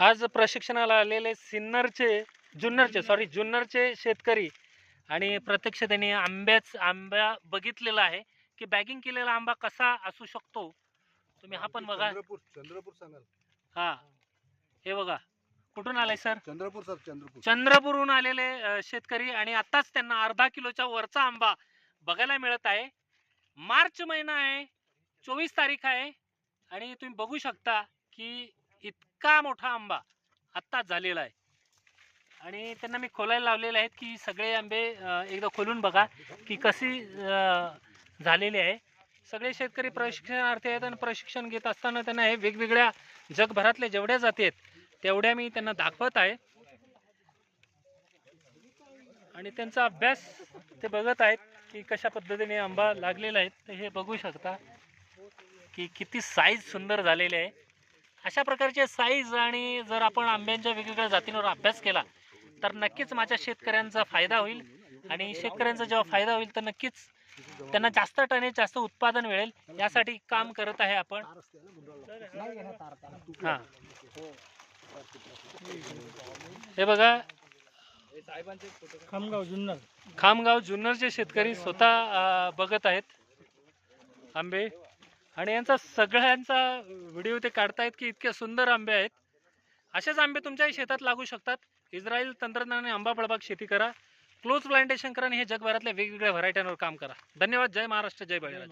आज प्रशिक्षणाला आलेले सिन्नरचे जुन्नरचे सॉरी जुन्नरचे शेतकरी आणि प्रत्यक्ष त्यांनी आंब्याच आंब्या बघितलेला आहे की बॅगिंग केलेला आंबा कसा असू शकतो? तुम्ही हा पण बघा. चंद्रपूर चंद्रपूर सांगाल. हा. हे बघा. कुठून आलाय सर चंद्रपूर साहेब चंद्रपूर. चंद्रपूरहून आलेले अ, शेतकरी आणि आताच त्यांना अर्धा किलोच्या वरचा आंबा बघायला मिळत आहे. मार्च महिना आहे चोवीस तारीख आहे आणि तुम्ही बघू शकता की इतका मोठा आंबा आत्ताच झालेला आहे. आणि त्यांना मी खोलायला लावलेले आहेत की सगळे आंबे एकदा खोलून बघा की कशी झालेले झालेली आहे. सगळे शेतकरी प्रशिक्षणार्थी आहेत आणि प्रशिक्षण घेत असताना त्यांना हे वेगवेगळ्या जगभरातल्या जेवढ्या जाती आहेत तेवढ्या मी त्यांना दाखवत आहे. आणि त्यांचा अभ्यास ते बघत आहेत की कशा पद्धतीने आंबा लागलेला आहे तर हे बघू शकता की किती साईज सुंदर झालेली आहे. अशा प्रकारचे साईज आणि जर आपण आंब्यांच्या वेगवेगळ्या जातींवर अभ्यास केला तर नक्कीच माझ्या शेतकऱ्यांचा फायदा होईल. आणि शेतकऱ्यांचा जेव्हा फायदा होईल तर नक्कीच त्यांना जास्त टनेज जास्त उत्पादन मिळेल. यासाठी काम करत आहे आपण. हां. हे बघा. खामगाव जुन्नर. खामगाव जुन्नरचे शेतकरी स्वतः बघत आहेत. आंबे. आणि यांचा सगळ्यांचा व्हिडिओ ते काढतायत की इतके सुंदर आंबे आहेत. असेच आंबे तुमच्याही शेतात लागू शकतात. इस्रायल तंत्रज्ञानाने आंबा फळबाग शेती करा. क्लोज प्लांटेशन करा आणि हे जगभरातल्या वेगवेगळ्या व्हरायट्यांवर काम करा. धन्यवाद. जय महाराष्ट्र. जय बळीराजा.